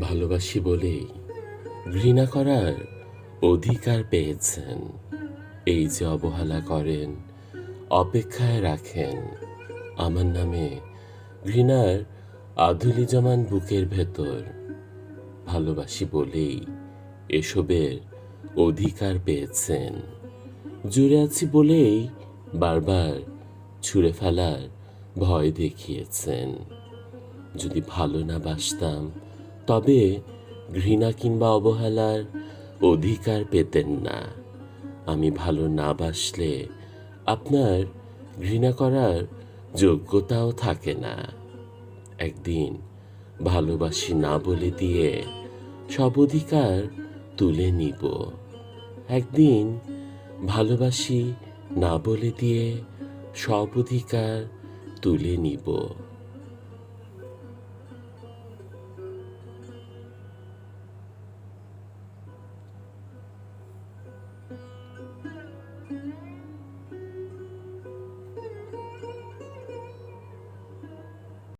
ভালোবাসি বলেই ঘৃণা করার অধিকার পেয়েছেন। এই যে অবহেলা করেন, অপেক্ষায় রাখেন, আমার নামে ঘৃণার আধুলি জমান বুকের ভেতর ভালোবাসি বলেই এসবের অধিকার পেয়েছেন। জুড়ে আছি বলেই বারবার ছুঁড়ে ফেলার ভয় দেখিয়েছেন। যদি ভালো না বাসতাম, তবে ঘৃণা কিংবা অবহেলার অধিকার পেতেন না। আমি ভালো না বাসলে আপনার ঘৃণা করার যোগ্যতাও থাকে না। একদিন ভালোবাসি না বলে দিয়ে সব অধিকার তুলে নিব। একদিন ভালোবাসি না বলে দিয়ে সব অধিকার তুলে নিব।